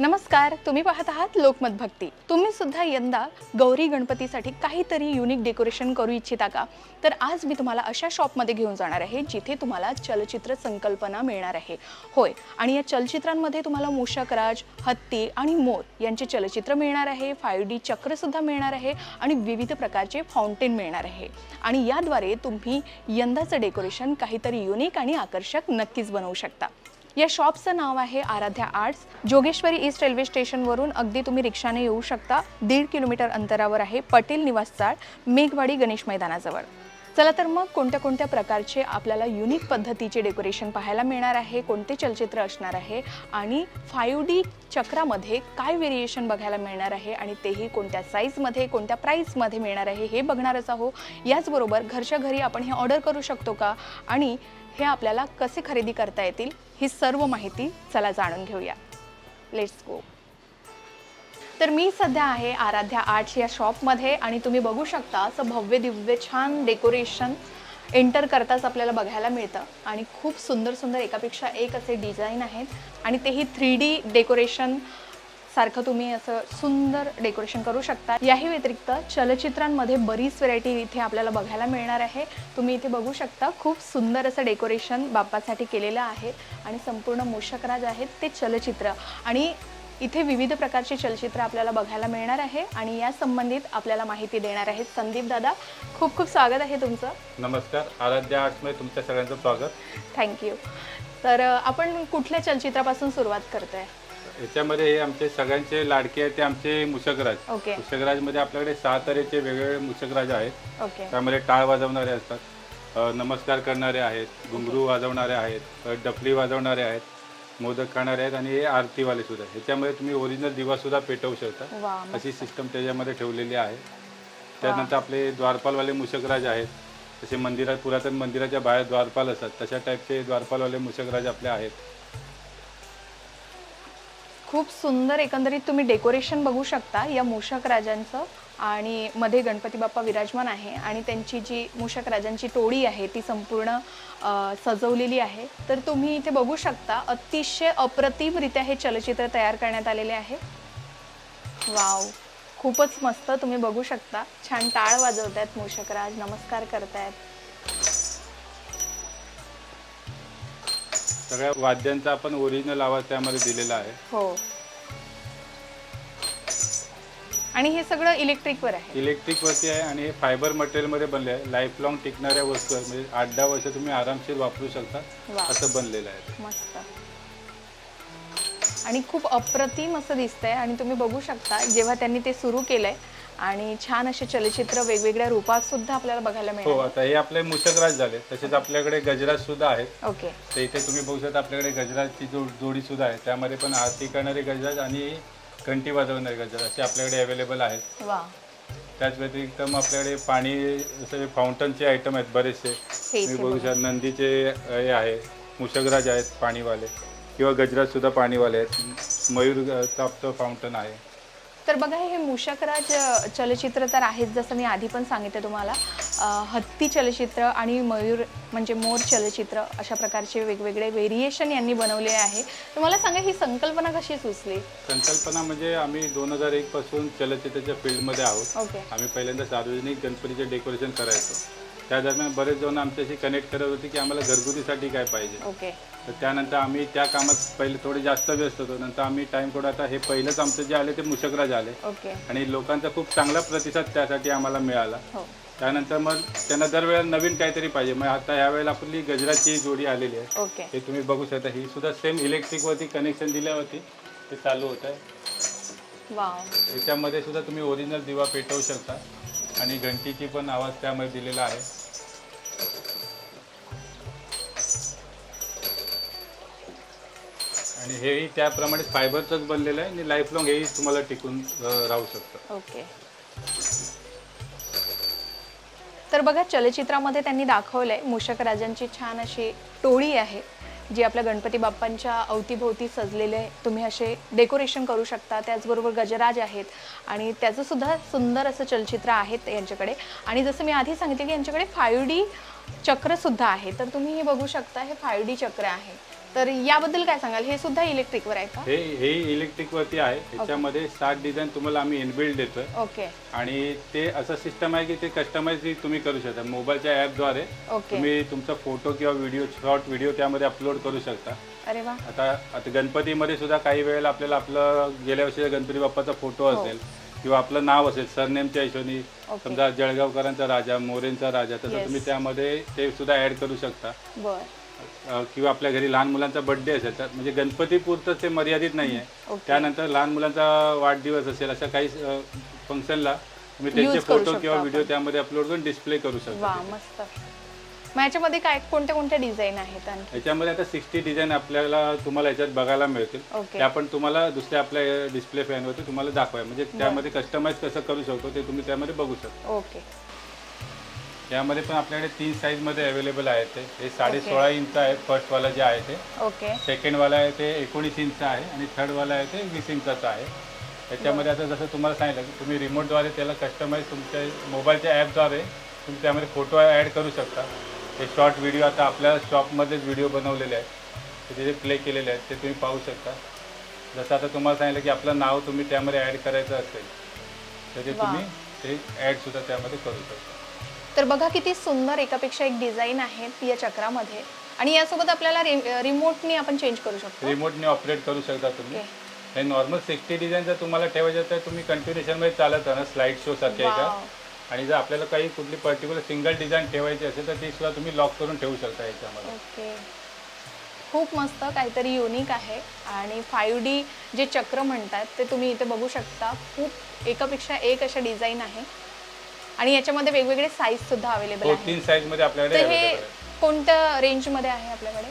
नमस्कार तुम्ही पाहत आहात लोकमत भक्ती. तुम्ही सुद्धा यंदा गौरी गणपतीसाठी काहीतरी युनिक डेकोरेशन करू इच्छिता का? तर आज मी तुम्हाला अशा शॉपमध्ये घेऊन जाणार आहे जिथे तुम्हाला चलचित्र संकल्पना मिळणार आहे. होय आणि या चलचित्रांमध्ये तुम्हाला मूषकराज हत्ती आणि मोर यांचे चलचित्र मिळणार आहे फायव्ह डी चक्रसुद्धा मिळणार आहे आणि विविध प्रकारचे फाउंटेन मिळणार आहे. आणि याद्वारे तुम्ही यंदाचं डेकोरेशन काहीतरी युनिक आणि आकर्षक नक्कीच बनवू शकता. या शॉपचं नाव आहे Aaradhya arts. Jogeshwari east railway स्टेशनवरून अगदी तुम्ही रिक्षाने येऊ शकता. दीड किलोमीटर अंतरावर आहे पटेल निवास चाळ मेघवाडी गणेश मैदानाजवळ. चला तर मग कोणत्या कोणत्या प्रकारचे आपल्याला युनिक पद्धतीचे डेकोरेशन पाहायला मिळणार आहे कोणते चलचित्र असणार आहे आणि फायू डी चक्रामध्ये काय व्हेरिएशन बघायला मिळणार आहे आणि तेही कोणत्या साईजमध्ये कोणत्या प्राईसमध्ये मिळणार आहे हे बघणारच आहो याचबरोबर घरच्या घरी आपण हे ऑर्डर करू शकतो का? आणि हे आपल्याला कसे खरेदी करता येतील ही सर्व माहिती चला जाणून घेऊया. लेट्स गो तर मी सध्या आहे आराध्या आर्ट्स या शॉपमध्ये आणि तुम्ही बघू शकता असं भव्य दिव्य छान डेकोरेशन एंटर करताच आपल्याला बघायला मिळतं. आणि खूप सुंदर सुंदर एकापेक्षा एक असे डिझाईन आहेत आणि तेही थ्री डी डेकोरेशन सारखं तुम्ही असं सुंदर डेकोरेशन करू शकता. याही व्यतिरिक्त चलचित्रांमध्ये बरीच व्हरायटी इथे आपल्याला बघायला मिळणार आहे. तुम्ही इथे बघू शकता खूप सुंदर असं डेकोरेशन बाप्पासाठी केलेलं आहे आणि संपूर्ण मूषकराज आहेत ते चलचित्र. आणि इथे विविध प्रकारचे चलचित्र आपल्याला बघायला मिळणार आहे आणि या संबंधित आपल्याला माहिती देणार आहेत संदीप दादा. खूप खूप स्वागत आहे तुमचं. नमस्कार. आराध्या आर्ट्समध्ये तुमच्या सगळ्यांचं स्वागत. थँक्यू तर आपण कुठल्या चलचित्रापासून सुरुवात करतोय? याच्यामध्ये हे आमचे सगळ्यांचे लाडके आहेत ते आमचे मुशकराज ओके. मुशकराजमध्ये आपल्याकडे सहा तऱ्हेचे वेगवेगळे मुशकराज आहेत. ओके. त्यामध्ये टाळ वाजवणारे असतात. अ, नमस्कार करणारे आहेत घुंगरू वाजवणारे आहेत अ, डफली वाजवणारे आहेत मोदक खाणारे आहेत आणि हे आरतीवाले सुद्धा आहेत. ह्याच्यामध्ये तुम्ही ओरिजिनल दिवा सुद्धा पेटवू शकता. वा अशी सिस्टम त्याच्यामध्ये ठेवलेली आहे. त्यानंतर आपले द्वारपालवाले मुशकराज आहेत. जसे मंदिरात पुरातन मंदिराच्या बाहेर द्वारपाल असतात. तशा टाईपचे द्वारपालवाले मुशकराज आपले आहेत. खूप सुंदर एकंदरीत तुम्ही डेकोरेशन बघू शकता. या मूषक राजांचं आणि मध्ये गणपती बाप्पा विराजमान आहे आणि त्यांची जी मूषक राजांची टोळी आहे ती संपूर्ण सजवलेली आहे. तर तुम्ही इथे बघू शकता अतिशय अप्रतिमरित्या हे चलचित्र तयार करण्यात आलेले आहे. वाव! खूपच मस्त तुम्ही बघू शकता. छान टाळ वाजवतायत मूषकराज नमस्कार करतायत. सगळ्या वाद्यांचा आपण ओरिजिनल आवाज त्यामध्ये दिलेला आहे. हो. आणि हे सगळं इलेक्ट्रिकवर आहे. इलेक्ट्रिक वरती आहे आणि हे फायबर मटेरियलमध्ये बनले आहे. लाईफ लॉंग टिकणाऱ्या वस्तू आहेत. म्हणजे आठ दहा वर्ष तुम्ही आरामशीर वापरू शकता. वा असं बनलेलं आहे. मस्त. आणि खूप अप्रतिम असं दिसतंय आणि तुम्ही बघू शकता जेव्हा त्यांनी ते सुरू केलंय आणि छान असे चलचित्र वेगवेगळ्या रूपात सुद्धा आपल्याला बघायला हो मिळाले. आता हे आपले मुशकराज झाले. तसेच आपल्याकडे गजराज सुद्धा आहेत ओके. तर इथे तुम्ही बघू शकता आपल्याकडे गजराजची जो जोडी सुद्धा आहे. त्यामध्ये पण आरती करणारे गजराज आणि घंटी वाजवणारे गजराज असे आपल्याकडे अवेलेबल आहेत. वा. त्याच व्यतिरिक्त मग आपल्याकडे पाणी असे फाउंटनचे आयटम आहेत बरेचसे. हे तुम्ही इथे बघू बघा. शकता नंदीचे अ, हे आहे मुशकराज आहेत पाणीवाले. किंवा गजराज सुद्धा पाणीवाले आहेत. मयूर अ, तापतं फाउंटन आहे. तर बघा हे मूषकराज अ, चलचित्र तर आहेत जसं मी आधी पण सांगितलं तुम्हाला. हत्ती चलचित्र आणि मयूर म्हणजे मोर चलचित्र अशा प्रकारचे वेगवेगळे व्हेरिएशन यांनी बनवले आहे. तर मला सांगा ही संकल्पना कशी सुचली? संकल्पना म्हणजे आम्ही दोन हजार एक पासून चलचित्राच्या फील्डमध्ये आहोत. ओके. आम्ही पहिल्यांदा सार्वजनिक गणपतीचे डेकोरेशन करायचो. त्या दरम्यान बरेच जण आमच्याशी कनेक्ट करत होते की आम्हाला घरगुतीसाठी काय पाहिजे. ओके. तर त्यानंतर आम्ही त्या कामात पहिले थोडे जास्त व्यस्त होतो. नंतर आम्ही टाइम थोडा आता हे पहिलंच आमचं जे आले ते मुशकराज आले. ओके. आणि लोकांचा खूप चांगला प्रतिसाद त्यासाठी आम्हाला मिळाला. हो. त्यानंतर मग त्यांना दरवेळेला नवीन काहीतरी पाहिजे. मग आता ह्यावेळेला आपली गजराची जोडी आलेली आहे. ओके. हे तुम्ही बघू शकता. ही सुद्धा सेम इलेक्ट्रिकवरती कनेक्शन दिल्यावरती ते चालू होत आहे. वाव. याच्यामध्ये सुद्धा तुम्ही ओरिजिनल दिवा पेटवू शकता. आणि घंटीची पण आवाज त्यामध्ये दिलेला आहे. आणि हेही त्याप्रमाणे फायबरचंच बनलेलं आहे आणि लाईफ लॉंग हेही तुम्हाला टिकून अं, राहू शकतं. ओके. तर बघा चलचित्रामध्ये त्यांनी दाखवलंय मूषक राजांची छान अशी टोळी आहे जी आपल्या गणपती बाप्पांच्या अवतीभोवती सजलेले तुम्ही असे डेकोरेशन करू शकता त्याचबरोबर गजराज आहेत आणि त्याचं सुद्धा सुंदर असं चलचित्र आहेत यांच्याकडे. आणि जसं मी आधी सांगितलं की यांच्याकडे फाईव्ह डी चक्रसुद्धा आहे. तर तुम्ही हे बघू शकता हे फाईव्ह डी चक्र आहे. तर याबद्दल काय सांगाल? हे सुद्धा इलेक्ट्रिकवर आहे का? हे हे इलेक्ट्रिक वरती आहे. ह्याच्यामध्ये सात डिझाईन तुम्हाला आम्ही इनबिल्ड देतोय. ओके. आणि ते असं सिस्टम आहे की ते कस्टमाइज तुम्ही करू शकता. मोबाईलच्या ॲपद्वारे ओके. तुम्ही तुमचा फोटो किंवा व्हिडिओ शॉर्ट व्हिडिओ त्यामध्ये अपलोड करू शकता. अरे वा. आता आता गणपतीमध्ये सुद्धा काही वेळेला आपल्याला आपलं गेल्या वर्षी गणपती बाप्पाचा फोटो असेल किंवा आपलं नाव असेल सरनेमच्या हिशोनी ओके. समजा जळगावकरांचा राजा मोरेंचा राजा तसं Yes. तुम्ही त्यामध्ये ते सुद्धा ऍड करू शकता. बर. किंवा आपल्या घरी लहान मुलांचा बर्थडे असेल तर म्हणजे गणपतीपुरतं ते मर्यादित नाही आहे ओके. त्यानंतर लहान मुलांचा वाढदिवस असेल अशा काही फंक्शनला तुम्ही त्यांचे Use करू फोटो शकतो किंवा व्हिडिओ आपण. त्यामध्ये अपलोड करून डिस्प्ले करू शकता वा मस्त. मग याच्यामध्ये काय कोणत्या कोणत्या डिझाईन आहेत आणखी? याच्यामध्ये आता सिक्स्टी डिझाईन आपल्याला तुम्हाला याच्यात बघायला मिळतील. ओके. ते आपण तुम्हाला दुसऱ्या आपल्या डिस्प्ले फॅनवरती तुम्हाला दाखवाय. म्हणजे त्यामध्ये कस्टमाइज कसं करू शकतो ते तुम्ही त्यामध्ये बघू शकता. ओके. यामध्ये पण आपल्याकडे तीन साईजमध्ये अवेलेबल आहेत ते. हे साडे. सोळा इंच आहे फर्स्टवाला जे आहे ते. ओके सेकंडवाला आहे ते एकोणीस इंच आहे आणि थर्डवाला आहे ते वीस इंचाचं आहे. त्याच्यामध्ये आता जसं तुम्हाला सांगितलं की तुम्ही रिमोटद्वारे त्याला कस्टमाइज तुमच्या मोबाईलच्या ॲपद्वारे तुम्ही त्यामध्ये फोटो ॲड करू शकता. ते शॉर्ट व्हिडिओ आता आपल्या शॉपमध्येच व्हिडिओ बनवलेले आहेत. ते जे प्ले केलेले आहेत ते तुम्ही पाहू शकता. जसं आता तुम्हाला सांगितलं की आपलं नाव तुम्ही त्यामध्ये ॲड करायचं असेल तर ते. तुम्ही ते ॲडसुद्धा त्यामध्ये करू शकता. तर बघा किती सुंदर एकापेक्षा एक डिझाईन आहेत या चक्रामध्ये. आणि यासोबत आपल्याला रिमोटनी आपण चेंज करू शकतो. रिमोटने ऑपरेट करू शकता तुम्ही. हे नॉर्मल सिक्स्टी डिझाईन जर तुम्हाला ठेवायचं तर तुम्ही कंटिन्युएशनमध्ये चालत ना स्लाईड शो सारख्या. याच्यात आणि जर आपल्याला काही कुठली पर्टिक्युलर सिंगल डिझाईन ठेवायची असेल तर ती सुद्धा तुम्ही लॉक करून ठेवू शकता याच्यामध्ये. ओके. खूप मस्त काहीतरी युनिक आहे. आणि फाईव्ह डी जे चक्र म्हणतात ते तुम्ही इथे बघू शकता. खूप एकापेक्षा एक अशा डिझाईन आहे. आणि याच्यामध्ये वेगवेगळे साईज सुद्धा अवेलेबल हो आहे तीन साईजमध्ये आपल्याकडे तर available हे आहे. कोणत्या रेंजमध्ये आहे आपल्याकडे?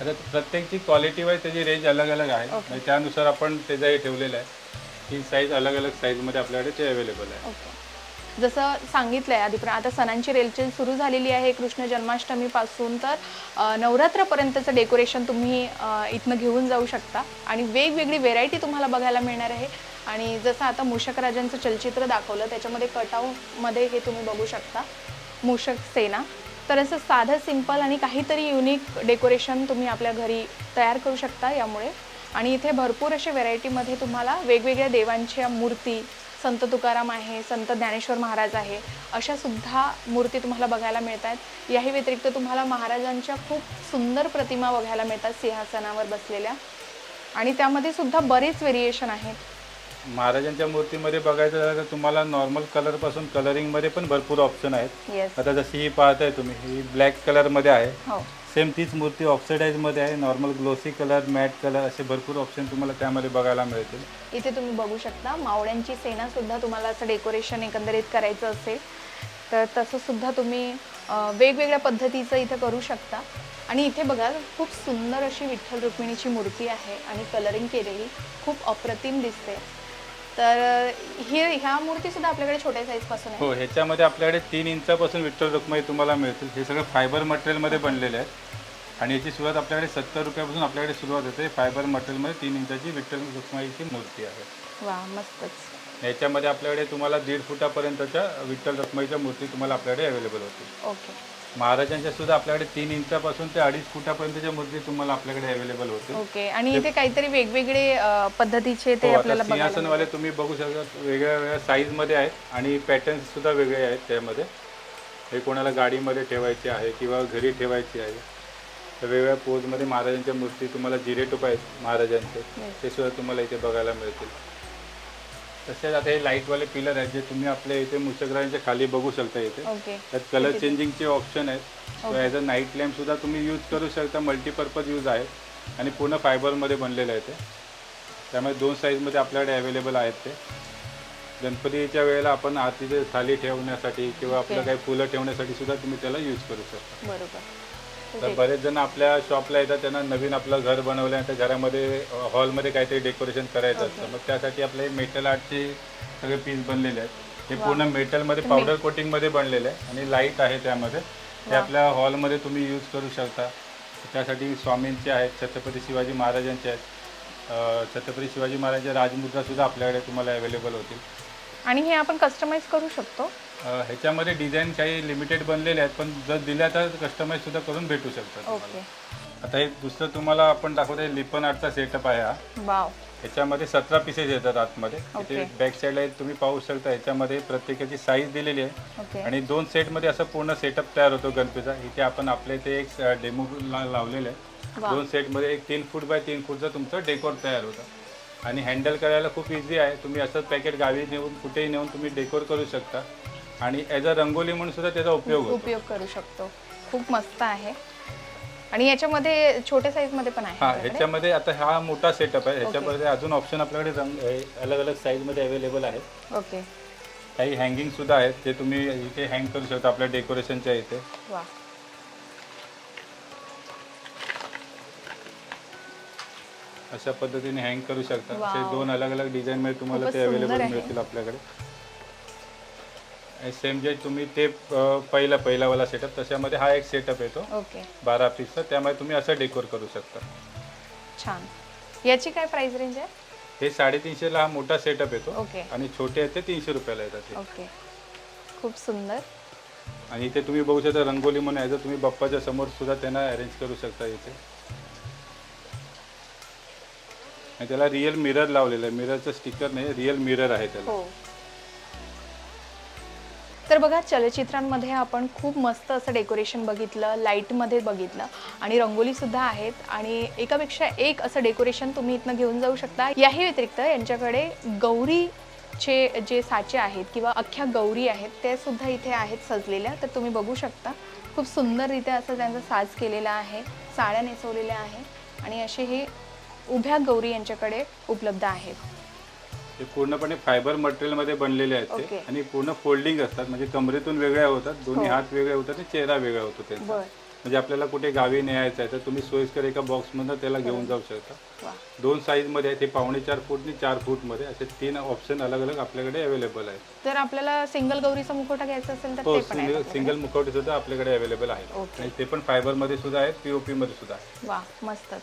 आता प्रत्येकची क्वालिटी वाईज त्याची रेंज अलग अलग आहे. म्हणजे त्यानुसार आपण त्याचं हे ठेवलेलं आहे तीन साईज अलग अलग साईजमध्ये आपल्याकडे ते अवेलेबल आहे. ओके. जसं सांगितलं आहे आधी आता सणांची रेलचेल सुरू झालेली आहे कृष्ण जन्माष्टमीपासून तर अ, नवरात्रपर्यंतचं डेकोरेशन तुम्ही अ, इथनं घेऊन जाऊ शकता. आणि वेगवेगळी व्हेरायटी तुम्हाला बघायला मिळणार आहे. आणि जसं आता मूषक राजांचं चलचित्र दाखवलं त्याच्यामध्ये कटाऊमध्ये हे तुम्ही बघू शकता मूषक सेना. तर असं साधं सिंपल आणि काहीतरी युनिक डेकोरेशन तुम्ही आपल्या घरी तयार करू शकता यामुळे. आणि इथे भरपूर असे व्हेरायटीमध्ये तुम्हाला वेगवेगळ्या देवांच्या मूर्ती संत तुकाराम आहे संत ज्ञानेश्वर महाराज आहे अशा सुद्धा मूर्ती तुम्हाला बघायला मिळत आहेत याही व्यतिरिक्त तुम्हाला महाराजांच्या खूप सुंदर प्रतिमा बघायला मिळतात सिंहासनावर बसलेल्या. आणि त्यामध्ये सुद्धा बरेच व्हेरिएशन आहेत. महाराजांच्या मूर्तीमध्ये बघायचं झालं तर तुम्हाला नॉर्मल कलरपासून कलरिंगमध्ये पण भरपूर ऑप्शन आहेत. आता जशी ही पाहताय तुम्ही ही ब्लॅक कलरमध्ये आहे. हो. सेम तीच मूर्ती ऑक्सिडाईजमध्ये आहे. Normal glossy colour matte colour असे भरपूर ऑप्शन तुम्हाला त्यामध्ये बघायला मिळतील. इथे तुम्ही बघू शकता मावळ्यांची सेना सुद्धा तुम्हाला असं डेकोरेशन एकंदरीत करायचं असेल तर तसं सुद्धा तुम्ही अं, वेगवेगळ्या पद्धतीचं इथे करू शकता. आणि इथे बघा खूप सुंदर अशी विठ्ठल रुक्मिणीची मूर्ती आहे आणि कलरिंग केलेली खूप अप्रतिम दिसते. तर ही ह्या मूर्ती सुद्धा आपल्याकडे छोट्या साईजपासून आहे. हो ह्याच्यामध्ये आपल्याकडे तीन इंचापासून विठ्ठल रुक्माई तुम्हाला मिळतील. हे सगळं फायबर मटेरियलमध्ये बनलेले आहेत. आणि याची सुरुवात आपल्याकडे सत्तर रुपयापासून आपल्याकडे सुरुवात होते. फायबर मटेरियलमध्ये तीन इंचाची विठ्ठल रुक्माईची मूर्ती आहे. वा मस्तच. याच्यामध्ये आपल्याकडे तुम्हाला दीड फुटापर्यंतच्या विठ्ठल रुक्माईच्या मूर्ती तुम्हाला आपल्याकडे अवेलेबल होतील. ओके. महाराजांच्या सुद्धा आपल्याकडे तीन इंचापासून ते अडीच फुटापर्यंतच्या मूर्ती तुम्हाला आपल्याकडे अवेलेबल होतील. ओके आणि इथे काहीतरी वेगवेगळे अं, पद्धतीचे ते हो, आता आपल्याला बघायला सिंहासनवाले तुम्ही बघू शकता वेगळ्या वेगळ्या साईजमध्ये आहेत आणि पॅटर्न्स सुद्धा वेगळे आहेत त्यामध्ये. हे कोणाला गाडीमध्ये ठेवायचे आहे किंवा घरी ठेवायची आहे तर वेगवेगळ्या पोजमध्ये महाराजांच्या मूर्ती तुम्हाला जिरे टोप आहेत महाराजांचे. ते सुद्धा तुम्हाला इथे बघायला मिळतील. तसेच आता हे लाईटवाले पिलर आहेत जे तुम्ही आपल्या इथे मुसकरांच्या खाली बघू शकता इथे. ओके. त्यात कलर चेंजिंगचे ऑप्शन आहेत. ॲज अ नाईट लॅम्प सुद्धा तुम्ही यूज करू शकता. मल्टीपर्पज यूज आहे. आणि पूर्ण फायबरमध्ये बनलेलं आहे ते. त्यामुळे दोन साईजमध्ये आपल्याकडे अवेलेबल आहेत ते. गणपतीच्या वेळेला आपण आरतीचे थाली ठेवण्यासाठी किंवा आपलं. काही फुलं ठेवण्यासाठी सुद्धा तुम्ही त्याला यूज करू शकता. बरोबर. तर बरेच जण आपल्या शॉपला येतात त्यांना नवीन आपलं घर बनवल्यानंतर घरामध्ये हॉलमध्ये काहीतरी डेकोरेशन करायचं असतं. मग त्यासाठी आपले मेटल आर्टचे सगळे पीस बनलेले आहेत. हे पूर्ण मेटलमध्ये पावडर कोटिंगमध्ये बनलेले आहे आणि लाइट आहे त्यामध्ये. ते आपल्या हॉलमध्ये तुम्ही यूज करू शकता. त्यासाठी स्वामींचे आहेत छत्रपती शिवाजी महाराजांचे आहेत. छत्रपती शिवाजी महाराजांच्या राजमुद्रा सुद्धा आपल्याकडे तुम्हाला अवेलेबल होतील. आणि हे आपण कस्टमाइज करू शकतो? ह्याच्यामध्ये डिझाईन काही लिमिटेड बनलेले आहेत पण जर दिल्या तर कस्टमाइज सुद्धा करून भेटू शकतात. ओके. आता हे दुसरं तुम्हाला आपण दाखवतो लिपन आर्टचा सेटअप आहे हा. वाव. ह्याच्यामध्ये सतरा पीसेस येतात आतमध्ये. इथे बॅक साईडला तुम्ही पाहू शकता ह्याच्यामध्ये प्रत्येकाची साईज दिलेली आहे. आणि दोन सेटमध्ये असं पूर्ण सेटअप तयार होतो गणपतीचा. इथे आपण आपल्या इथे एक डेमो लावलेलं आहे. दोन सेटमध्ये एक तीन फूट बाय तीन फूटचं तुमचं डेकोर तयार होतं. आणि हँडल करायला खूप इझी आहे. तुम्ही असंच पॅकेट गावी नेऊन कुठेही नेऊन तुम्ही डेकोर करू शकता. आणि ॲज अ रंगोली म्हणून सुद्धा त्याचा उपयोग होतो. उपयोग करू शकतो. खूप मस्त आहे. आणि याच्यामध्ये छोट्या साईजमध्ये पण आहे हा आपल्याकडे. ह्याच्यामध्ये आता हा मोठा सेटअप आहे. ह्याच्यामध्ये अजून ऑप्शन आपल्याकडे रंग अलग अलग साईजमध्ये अवेलेबल आहेत ओके काही हँगिंग सुद्धा आहेत ते तुम्ही इथे हँग करू शकता आपल्या डेकोरेशनच्या इथे. वा. अशा पद्धतीने हँग करू शकता. Wow. असे दोन अलग अलग डिझाईन मध्ये तुम्हाला खूपच ते सुंदर अवेलेबल आहे. मिळतील आपल्याकडे. सेम जे तुम्ही ते अं, पहिला पहिलावाला सेटअप त्याच्यामध्ये हा एक सेटअप येतो. ओके बारा पीसचा त्यामध्ये तुम्ही असं डेकोर करू शकता. छान. याची काय प्राइस रेंज आहे? हे साडेतीनशेला हा मोठा सेटअप येतो. ओके आणि छोटे आहेत ते तीनशे रुपयाला येतात. ओके खूप सुंदर. आणि इथे तुम्ही बघू शकता रंगोली म्हणून आहे. तुम्ही बाप्पाच्या समोर सुद्धा त्यांना अरेंज करू शकता इथे. आणि त्याला रिअल मिरर लावलेलं आहे. मिररचं स्टिकर नाही रिअल मिरर आहे त्याला. हो. तर बघा चलचित्रांमध्ये आपण खूप मस्त असं डेकोरेशन बघितलं लाईटमध्ये बघितलं आणि रंगोलीसुद्धा आहेत आणि एकापेक्षा एक असं डेकोरेशन तुम्ही इथनं घेऊन जाऊ शकता. याही व्यतिरिक्त यांच्याकडे गौरीचे जे साचे आहेत किंवा अख्ख्या गौरी आहेत ते सुद्धा इथे आहेत सजलेल्या. तर तुम्ही बघू शकता खूप सुंदररित्या असं त्यांचा साज केलेला आहे साड्या नेसवलेल्या आहे आणि असे हे उभ्या गौरी यांच्याकडे उपलब्ध आहेत. ते पूर्णपणे फायबर मटेरियलमध्ये बनलेले आहेत. ते. आणि पूर्ण फोल्डिंग असतात. म्हणजे कमरेतून वेगळ्या होतात. दोन्ही हो. हात वेगळे होतात आणि चेहरा वेगळा होतो त्यांचा. म्हणजे आपल्याला कुठे गावी न्यायचं आहे तर तुम्ही सोयीस्कर एका बॉक्समधनं त्याला घेऊन जाऊ शकता. दोन साईजमध्ये आहे ते पावणे चार फूट आणि चार फूटमध्ये असे तीन ऑप्शन अलग अलग आपल्याकडे अवेलेबल आहेत. जर आपल्याला सिंगल गौरीचा मुखवटा घ्यायचा असेल तर हो आहे सिंगल सिंगल मुखवटे सुद्धा आपल्याकडे अवेलेबल ओके. आणि ते पण फायबरमध्ये सुद्धा आहेत. पीओपी मध्ये सुद्धा आहेत. वा मस्तच.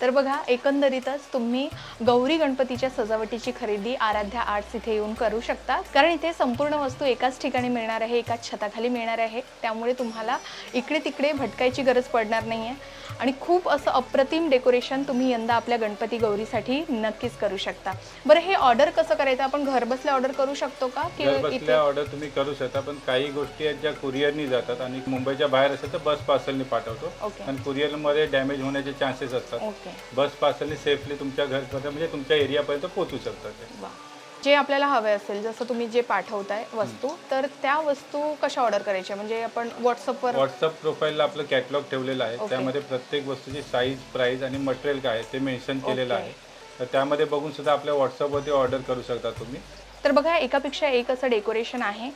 तर बघा एकंदरीतच तुम्ही गौरी गणपतीच्या सजावटीची खरेदी आराध्या आर्ट्स इथे येऊन करू शकता. कारण इथे संपूर्ण वस्तू एकाच ठिकाणी मिळणार आहे एकाच छताखाली मिळणार आहे. त्यामुळे तुम्हाला इकडे तिकडे भटकायची गरज पडणार नाही आहे आणि खूप असं अप्रतिम डेकोरेशन तुम्ही यंदा आपल्या गणपती गौरीसाठी नक्कीच करू शकता. बरं हे ऑर्डर कसं करायचं? आपण घरबसल्या ऑर्डर करू शकतो का? की घर इथे बसल्या ऑर्डर तुम्ही करू शकता पण काही गोष्टी आहेत ज्या कुरिअरनी जातात आणि मुंबईच्या बाहेर असेल तर बस पार्सलनी पाठवतो. ओके. आणि कुरिअरमध्ये डॅमेज होण्याचे चान्सेस असतात. ओके. बस पार्सलनी सेफली तुमच्या घरपर्यंत म्हणजे तुमच्या एरियापर्यंत पोहोचू शकतात ते. वा. जे आपल्याला हवे असेल जसं तुम्ही जे पाठवताय वस्तू तर त्या वस्तू कशा ऑर्डर करायच्या? म्हणजे आपण व्हॉट्सअपवर व्हॉट्सअप प्रोफाईलला आपलं कॅटलॉग ठेवलेलं आहे. त्यामध्ये प्रत्येक वस्तूची साईज प्राइस आणि मटेरियल काय आहे ते मेन्शन केलेलं. आहे. तर त्यामध्ये बघून सुद्धा आपल्या व्हॉट्सअपवरती ऑर्डर करू शकता तुम्ही. तर बघा एकापेक्षा एक असं डेकोरेशन आहे.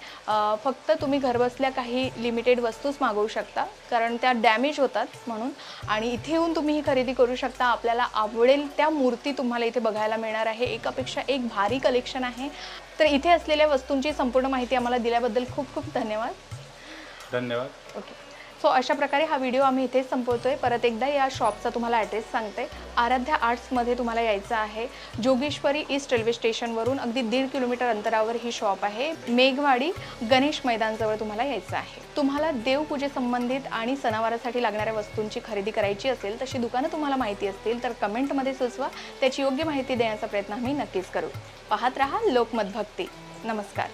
फक्त तुम्ही घरबसल्या काही लिमिटेड वस्तूच मागवू शकता कारण त्या डॅमेज होतात म्हणून. आणि इथे येऊन तुम्ही ही खरेदी करू शकता. आपल्याला आवडेल त्या मूर्ती तुम्हाला इथे बघायला मिळणार आहे. एकापेक्षा एक भारी कलेक्शन आहे. तर इथे असलेल्या वस्तूंची संपूर्ण माहिती आम्हाला दिल्याबद्दल खूप खूप धन्यवाद. धन्यवाद. ओके सो अशा प्रकारे हा व्हिडिओ आम्ही इथेच संपवतोय. परत एकदा या शॉपचा तुम्हाला ॲड्रेस सांगते. आराध्या आर्ट्समध्ये तुम्हाला यायचं आहे. जोगेश्वरी ईस्ट रेल्वे स्टेशनवरून अगदी दीड किलोमीटर अंतरावर ही शॉप आहे. मेघवाडी गणेश मैदानजवळ तुम्हाला यायचं आहे. तुम्हाला देवपूजेसंबंधित आणि सणावारासाठी लागणाऱ्या वस्तूंची खरेदी करायची असेल तशी दुकानं तुम्हाला माहिती असतील तर कमेंटमध्ये सुचवा. त्याची योग्य माहिती देण्याचा प्रयत्न आम्ही नक्कीच करू. पाहत रहा लोकमत भक्ती. नमस्कार.